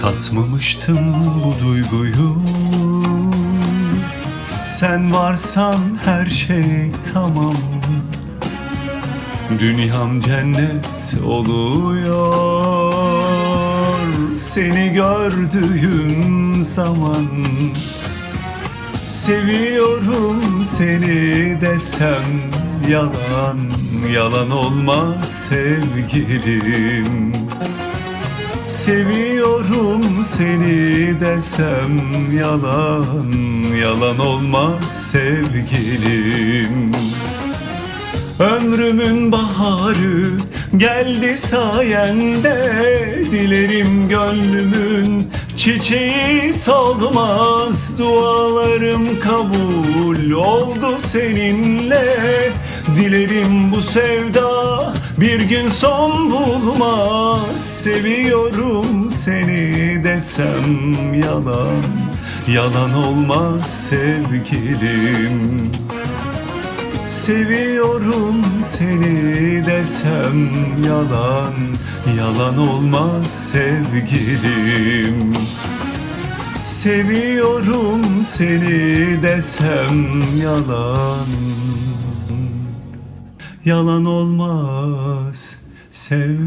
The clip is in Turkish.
Tatmamıştım bu duyguyu. Sen varsan her şey tamam. Dünyam cennet oluyor. Seni gördüğüm zaman Seviyorum seni desem yalan Yalan olmaz sevgilim Seviyorum seni desem yalan Yalan olmaz sevgilim. Ömrümün baharı geldi sayende Dilerim gönlümün çiçeği solmaz. Dualarım kabul oldu seninle Dilerim bu sevda bir gün son bulmaz Seviyorum seni desem yalan. Yalan olmaz sevgilim. Seviyorum seni desem yalan. Yalan olmaz sevgilim. Seviyorum seni desem yalan Yalan olmaz sevgilim